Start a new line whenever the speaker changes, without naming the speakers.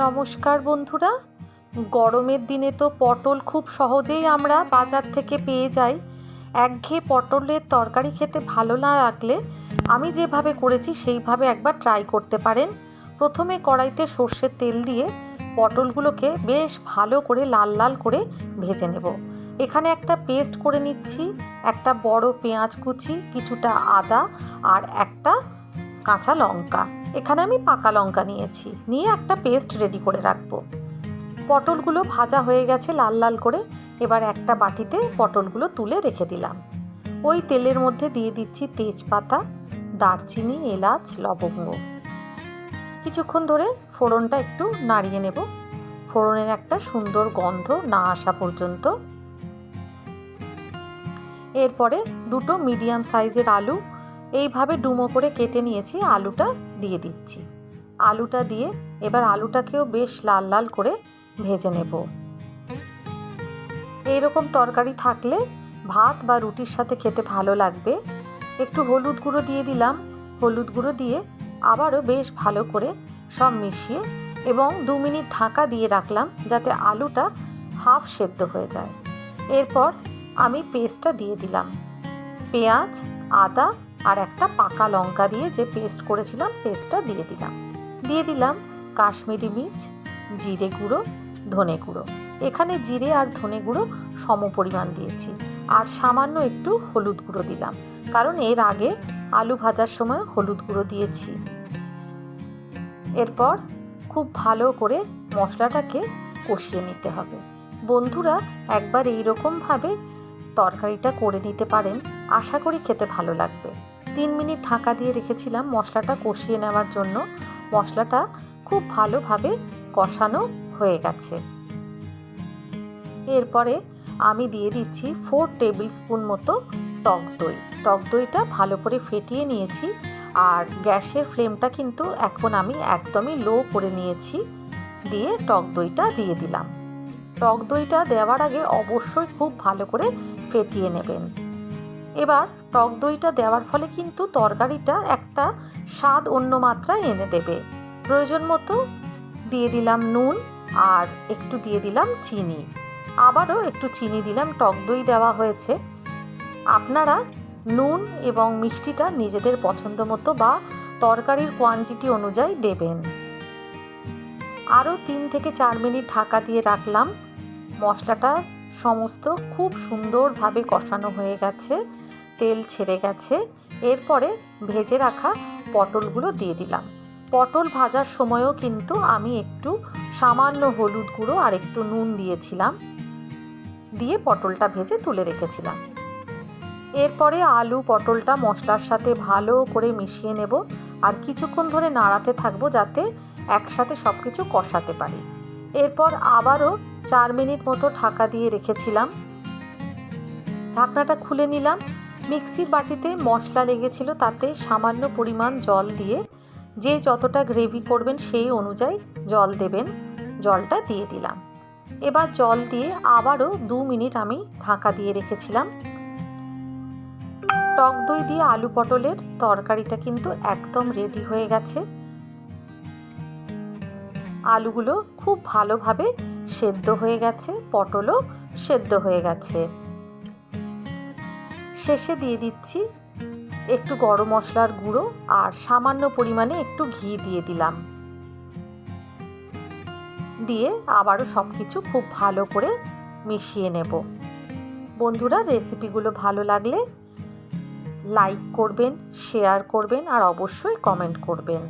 নমস্কার বন্ধুরা। গরমের দিনে তো পটল খুব সহজেই আমরা বাজার থেকে পেয়ে যাই। একঘেয়ে পটলের তরকারি খেতে ভালো না লাগলে আমি যেভাবে করেছি সেইভাবে একবার ট্রাই করতে পারেন। প্রথমে কড়াইতে সর্ষের তেল দিয়ে পটলগুলোকে বেশ ভালো করে লাল লাল করে ভেজে নেব। এখানে একটা পেস্ট করে নিচ্ছি, একটা বড় পেঁয়াজ কুচি, কিছুটা আদা আর একটা কাঁচা লঙ্কা। এখানে আমি পাকা লঙ্কা নিয়েছি। নিয়ে একটা পেস্ট রেডি করে রাখব। পটলগুলো ভাজা হয়ে গেছে লাল লাল করে। এবার একটা বাটিতে পটলগুলো তুলে রেখে দিলাম। ওই তেলের মধ্যে দিয়ে দিচ্ছি তেজপাতা, দারচিনি, এলাচ, লবঙ্গ। কিছুক্ষণ ধরে ফোড়নটা একটু নাড়িয়ে নেব। ফোড়নের একটা সুন্দর গন্ধ না আসা পর্যন্ত। এরপরে দুটো মিডিয়াম সাইজের আলু এইভাবে ডুমো করে কেটে নিয়েছি, আলুটা দিয়ে দিচ্ছি। আলুটা দিয়ে এবার আলুটাকেও বেশ লাল লাল করে ভেজে নেব। এইরকম তরকারি থাকলে ভাত বা রুটির সাথে খেতে ভালো লাগবে। একটু হলুদ গুঁড়ো দিয়ে দিলাম। হলুদ গুঁড়ো দিয়ে আবারও বেশ ভালো করে সব মিশিয়ে এবং দু মিনিট ঢাকা দিয়ে রাখলাম যাতে আলুটা হাফ সেদ্ধ হয়ে যায়। এরপর আমি পেস্টটা দিয়ে দিলাম। পেঁয়াজ, আদা আর একটা পাকা লঙ্কা দিয়ে যে পেস্ট করেছিলাম, পেস্টটা দিয়ে দিলাম। দিয়ে দিলাম কাশ্মীরি মির্চ, জিরে গুঁড়ো, ধনে গুঁড়ো। এখানে জিরে আর ধনে গুঁড়ো সম পরিমাণ দিয়েছি। আর সামান্য একটু হলুদ গুঁড়ো দিলাম, কারণ এর আগে আলু ভাজার সময় হলুদ গুঁড়ো দিয়েছি। এরপর খুব ভালো করে মশলাটাকে কষিয়ে নিতে হবে। বন্ধুরা, একবার এই রকমভাবে তরকারিটা করে নিতে পারেন। আশা করি খেতে ভালো লাগবে। তিন মিনিট ঢাকা দিয়ে রেখেছিলাম মশলাটা কষিয়ে নেওয়ার জন্য। মশলাটা খুব ভালোভাবে কষানো হয়ে গেছে। এরপরে আমি দিয়ে দিচ্ছি ফোর টেবিল স্পুন মতো টক দই। টক দইটা ভালো করে ফেটিয়ে নিয়েছি আর গ্যাসের ফ্লেমটা কিন্তু এখন আমি একদমই লো করে নিয়েছি দিয়ে টক দইটা দিয়ে দিলাম। টক দইটা দেওয়ার আগে অবশ্যই খুব ভালো করে ফেটিয়ে নেবেন। এবার টক দইটা দেওয়ার ফলে কিন্তু তরকারিটা একটা স্বাদ অন্য মাত্রায় এনে দেবে। প্রয়োজন মতো দিয়ে দিলাম নুন আর একটু দিয়ে দিলাম চিনি। আবারও একটু চিনি দিলাম, টক দই দেওয়া হয়েছে। আপনারা নুন এবং মিষ্টিটা নিজেদের পছন্দ মতো বা তরকারির কোয়ান্টিটি অনুযায়ী দেবেন। আরও তিন থেকে চার মিনিট ঢাকা দিয়ে রাখলাম। মশলাটা সমস্ত খুব সুন্দরভাবে কষানো হয়ে গেছে, তেল ছেড়ে গেছে। এরপরে ভেজে রাখা পটলগুলো দিয়ে দিলাম। পটল ভাজার সময়ও কিন্তু আমি একটু সামান্য হলুদ গুঁড়ো আর একটু নুন দিয়েছিলাম। দিয়ে পটলটা ভেজে তুলে রেখেছিলাম। এরপরে আলু পটলটা মশলার সাথে ভালো করে মিশিয়ে নেব আর কিছুক্ষণ ধরে নাড়াতে থাকব যাতে একসাথে সব কিছু কষাতে পারি। এরপর আবারও চার মিনিট মতো ঢাকা দিয়ে রেখেছিলাম। ঢাকনাটা খুলে নিলাম। মিক্সির বাটিতে মশলা লেগেছিল তাতে সামান্য পরিমাণ জল দিয়ে যে যতটা গ্রেভি করবেন সেই অনুযায়ী জল দেবেন। জলটা দিয়ে দিলাম। এবার জল দিয়ে আবারও দু মিনিট আমি ঢাকা দিয়ে রেখেছিলাম। টক দই দিয়ে আলু পটলের তরকারিটা কিন্তু একদম রেডি হয়ে গেছে। আলুগুলো খুব ভালোভাবে সেদ্ধ হয়ে গেছে, পটলও সেদ্ধ হয়ে গেছে। শেষে দিয়ে দিচ্ছি একটু গরম মশলার গুঁড়ো আর সামান্য পরিমাণে একটু ঘি দিয়ে দিলাম। দিয়ে আবারও সব কিছু খুব ভালো করে মিশিয়ে নেব। বন্ধুরা, রেসিপিগুলো ভালো লাগলে লাইক করবেন, শেয়ার করবেন আর অবশ্যই কমেন্ট করবেন।